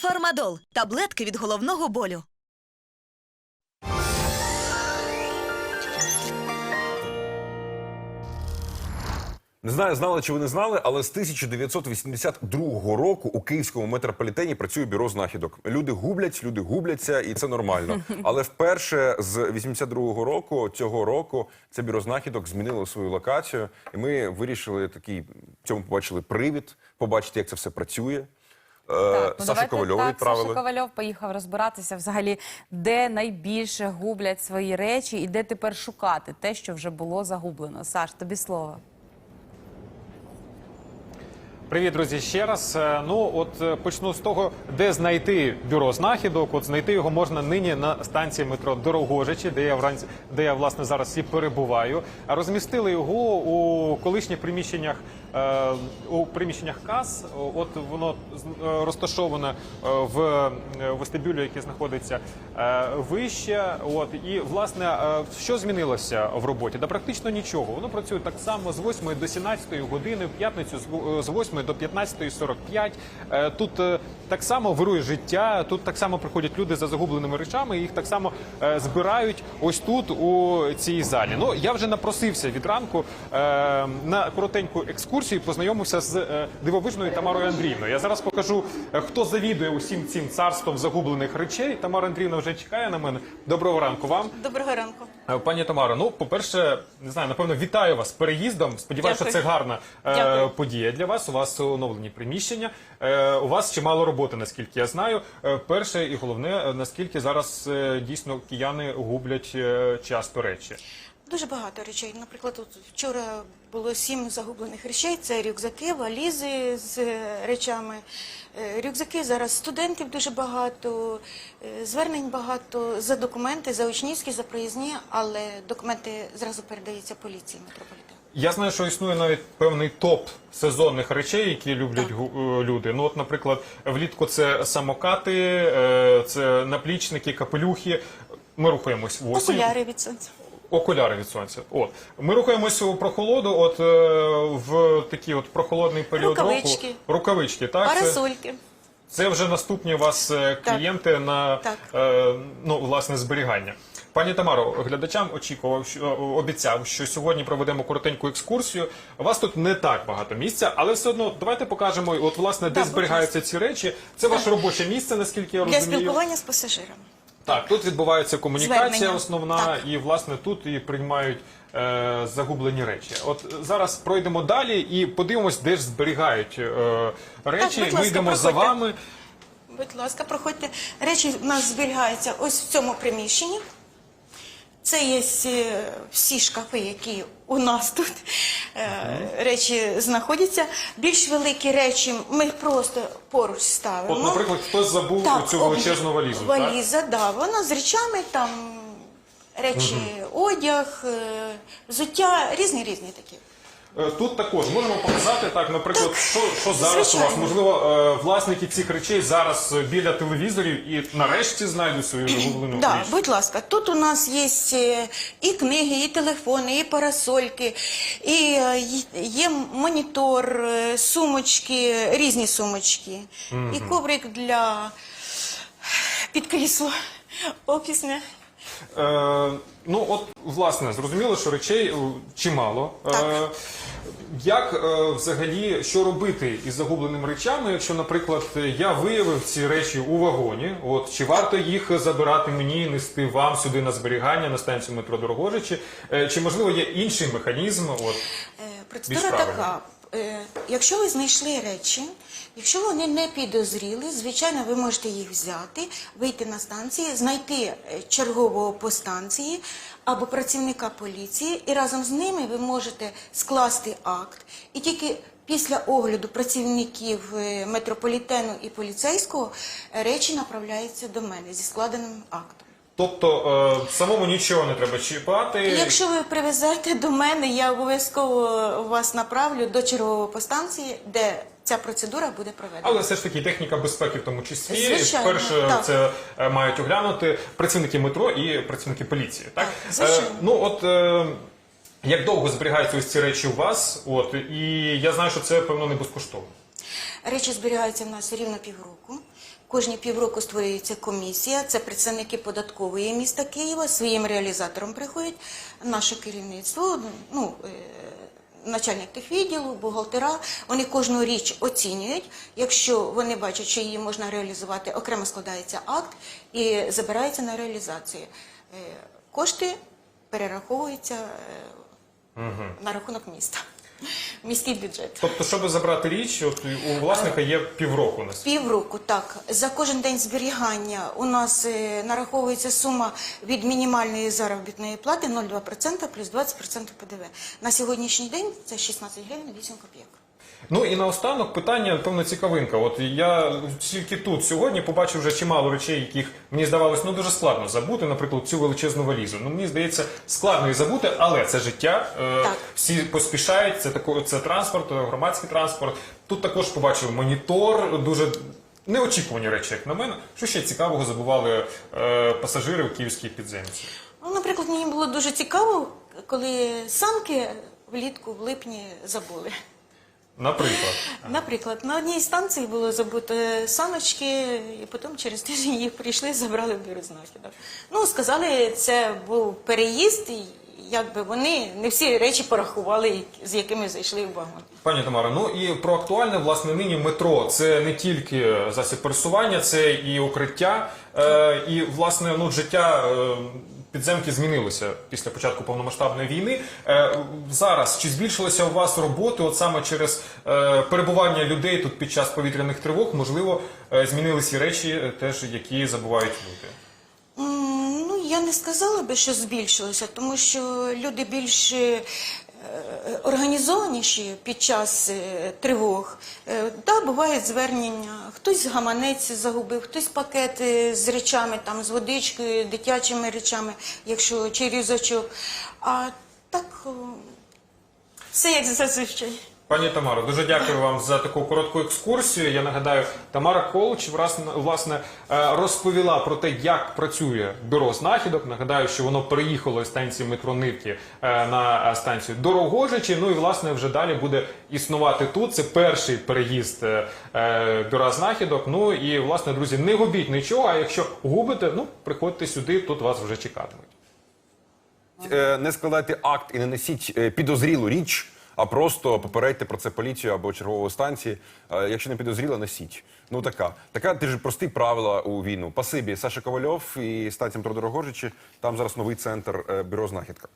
Фармадол таблетки від головного болю. Не знаю, знали чи ви не знали, але з 1982 року у київському метрополітені працює бюро знахідок. Люди губляться, люди губляться, і це нормально. Але вперше з 82-го року цього року це бюро знахідок змінило свою локацію, і ми вирішили такий в цьому побачили привід, побачити, як це все працює. Е, Так, ну, Сашу давайте Ковальову так, відправили. Саша Ковальов поїхав розбиратися взагалі, де найбільше гублять свої речі і де тепер шукати те, що вже було загублено. Саш, тобі слово. Привіт, друзі, ще раз. Е, Ну, от е, почну з того, де знайти бюро знахідок. От знайти його можна нині на станції метро Дорогожичі, де я вранці, де я власне зараз і перебуваю. А розмістили його у колишніх приміщеннях у приміщеннях кас. От воно е, розташоване е, в е, вестибюлі, який знаходиться е, вище. От і власне, е, що змінилося в роботі? Да практично нічого. Воно працює так само з 8 до 17 години, в п'ятницю з в- з 8 до 15.45. Е, Тут е, так само вирує життя. Тут так само приходять люди за загубленими речами. Їх так само е, збирають ось тут у цій залі. Ну я вже напросився від ранку е, на коротеньку екскурсію. І Познайомився з е, дивовижною Тамарою Андріївною. Я зараз покажу, е, хто завідує усім цим царством загублених речей. Тамара Андріївна вже чекає на мене. Доброго ранку вам. Доброго ранку. Е, Пані Тамаро, ну по-перше, не знаю, напевно, вітаю вас з переїздом. Сподіваюся, що це гарна Дякую. подія для вас. У вас оновлені приміщення. У вас чимало роботи, наскільки я знаю. Перше і головне, наскільки зараз дійсно кияни гублять часто речі. Дуже багато речей. Наприклад, от вчора було сім загублених речей. Це рюкзаки, валізи з е, речами. Е, Рюкзаки зараз студентів дуже багато, е, звернень багато за документи, за учнівські, за проїзні, але документи зразу передаються поліції метрополітену. Я знаю, що існує навіть певний топ сезонних речей, які люблять люди. Ну, от, наприклад, влітку це самокати, це наплічники, капелюхи. Ми рухаємось в осінь. Окуляри від сонця. Окуляри від сонця. От ми рухаємося у прохолоду. От е, в такий от прохолодний період Рукавички. року. Рукавички. Так це, Парасольки. це вже наступні у вас е, клієнти на Так. е, ну власне зберігання. Пані Тамаро, глядачам очікував, що обіцяв, що сьогодні проведемо коротеньку екскурсію. У вас тут не так багато місця, але все одно давайте покажемо, от власне, де Так, зберігаються ці речі. Це ваше робоче місце, наскільки я Для спілкування з пасажирами. Так, тут відбувається комунікація Звернення. основна, Так. і власне тут і приймають е, загублені речі. От зараз пройдемо далі і подивимось, де ж зберігають е, речі. будь Ми ласка, йдемо за проходьте. вами. Будь ласка, проходьте. Речі в нас зберігаються ось в цьому приміщенні. Це є всі шкафи, які у нас тут е, речі знаходяться. Більш великі речі ми просто поруч ставимо. От, наприклад, хтось забув Так, цю величезну валізу. Так? Валіза, да, вона з речами, там речі, одяг, е, взуття, різні різні такі. Е, Тут також можемо показати так, наприклад, що, що зараз у вас. Можливо, е, власники цих речей зараз біля телевізорів і нарешті знайдуть свою загублену Да, річ. будь ласка, тут у нас є е, і книги, і телефони, і парасольки, і є монітор, сумочки, різні сумочки, і коврик для під крісло офісне. Е, ну, от, власне, зрозуміло, що речей е, чимало. Е, як е, взагалі що робити із загубленими речами, якщо, наприклад, я виявив ці речі у вагоні, от чи варто їх забирати мені, нести вам сюди на зберігання на станцію метро Дорогожичі? Чи можливо є інший механізм? От Процедура така. Е, Якщо ви знайшли речі, якщо вони не підозріли, звичайно, ви можете їх взяти, вийти на станції, знайти е, чергового по станції або працівника поліції, і разом з ними ви можете скласти акт. І тільки після огляду працівників е, метрополітену і поліцейського речі направляються до мене зі складеним актом. Тобто е, самому нічого не треба чіпати. Якщо ви привезете до мене, я обов'язково вас направлю до чергового по станції, де ця процедура буде проведена. Але все ж таки техніка безпеки в тому числі. Звичайно, Перше так. це е, мають оглянути працівники метро і працівники поліції. Так, Так, звичайно. Е, ну от е, як довго зберігаються ось ці речі у вас? От і я знаю, що це певно не безкоштовно. Речі зберігаються в нас рівно півроку. Кожні півроку створюється комісія. Це представники податкової міста Києва. Своїм реалізатором приходять. Наше керівництво, ну е, начальник техвідділу, бухгалтера. Вони кожну річ оцінюють. Якщо вони бачать, що її можна реалізувати, окремо складається акт і забирається на реалізацію. Е, Кошти перераховуються е, на рахунок міста. Міський бюджет. Тобто, щоб забрати річ, от у власника є півроку на. Півроку, так. За кожен день зберігання у нас е, нараховується сума від мінімальної заробітної плати 0,2% плюс 20% ПДВ. На сьогоднішній день це 16 гривень 8 копійок. Ну і наостанок питання, певно, цікавинка. От я тільки тут сьогодні побачив вже чимало речей, яких мені здавалось ну дуже складно забути. Наприклад, цю величезну валізу. Ну мені здається, складно її забути, але це життя. Е, Всі поспішають. Це тако, це транспорт, громадський транспорт. Тут також побачив монітор, дуже. Неочікувані речі, як на мене. Що ще цікавого забували е, пасажири у київській підземці? Ну, наприклад, мені було дуже цікаво, коли санки влітку в липні забули. Наприклад. Наприклад, на одній станції було забуто саночки, і потім через тиждень їх прийшли, забрали в бюро знахідок. Ну, сказали, це був переїзд, і якби вони не всі речі порахували, з якими зайшли в вагон. Пані Тамара, ну і про актуальне власне нині метро. Це не тільки засіб пересування, це і укриття, е, і власне ну життя. Е, Підземки змінилося після початку повномасштабної війни. Е, зараз чи збільшилося у вас роботи, от саме через е, перебування людей тут під час повітряних тривог, можливо, е, змінилися речі, теж які забувають люди. Ну, я не сказала би, що збільшилося, тому що люди більш е, організованіші під час е, тривог. Е, Да, бувають звернення. Хтось гаманець загубив, хтось пакет е, з речами, там, з водичкою, дитячими речами, якщо чи рюкзачок. А так, все як зазвичай. Пані Тамаро, дуже дякую вам за таку коротку екскурсію. Я нагадаю, Тамара Колч власне, е, розповіла про те, як працює бюро знахідок. Нагадаю, що воно переїхало з станції метро Нитки е, на е, станцію Дорогожичі. Ну і власне вже далі буде існувати тут. Це перший переїзд бюра знахідок. Ну і власне, друзі, не губіть нічого. А якщо губите, ну приходьте сюди, тут вас вже чекатимуть. Не складайте акт і не несіть е, підозрілу річ, а просто попередьте про це поліцію або чергову станції. Е, Якщо не підозріла, несіть. Ну така. Така ти ж прості правила у війну. Пасибі, Саша Ковальов і станція метро Дорогожичі. Там зараз новий центр е, бюро знахідка.